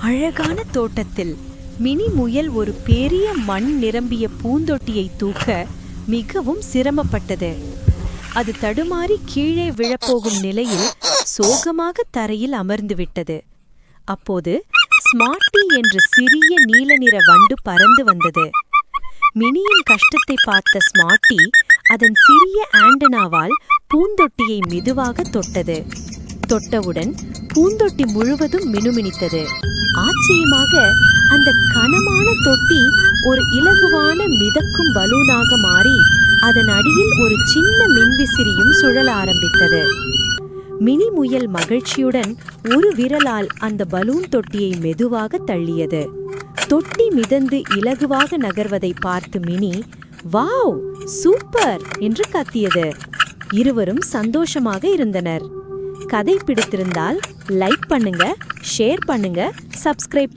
அழகான தோட்டத்தில் மினி முயல் ஒரு பெரிய மண் நிரம்பிய பூந்தொட்டியை தூக்க மிகவும் சிரமப்பட்டது. அது தடுமாறி கீழே விழப்போகும் நிலையில் சோகமாக தரையில் அமர்ந்து விட்டது. அப்போது ஸ்மார்ட்டி என்ற சிறிய நீல நிற வண்டு பறந்து வந்தது. மினியின் கஷ்டத்தை பார்த்த ஸ்மார்ட்டி அதன் சிறிய ஆண்டனாவால் பூந்தொட்டியை மெதுவாக தொட்டது. தொட்டவுடன் பூந்தொட்டி முழுவதும் மினுமினித்தது. ஆச்சரியமாக அந்த கனமான தொட்டி ஒரு இலகுவான மிதக்கும் பலூனாக மாறி அதன் அடியில் ஒரு சின்ன மின்விசிறியும் சுழல ஆரம்பித்தது. மினி முயல் மகிழ்ச்சியுடன் ஒரு விரலால் அந்த பலூன் தொட்டியை மெதுவாக தள்ளியது. தொட்டி மிதந்து இலகுவாக நகர்வதை பார்த்து மினி வாவ் சூப்பர்! என்று கத்தியது. இருவரும் சந்தோஷமாக இருந்தனர். கதை பிடித்திருந்தால் லைக் பண்ணுங்க ஷேர் பண்ணுங்க சப்ஸ்கிரைப்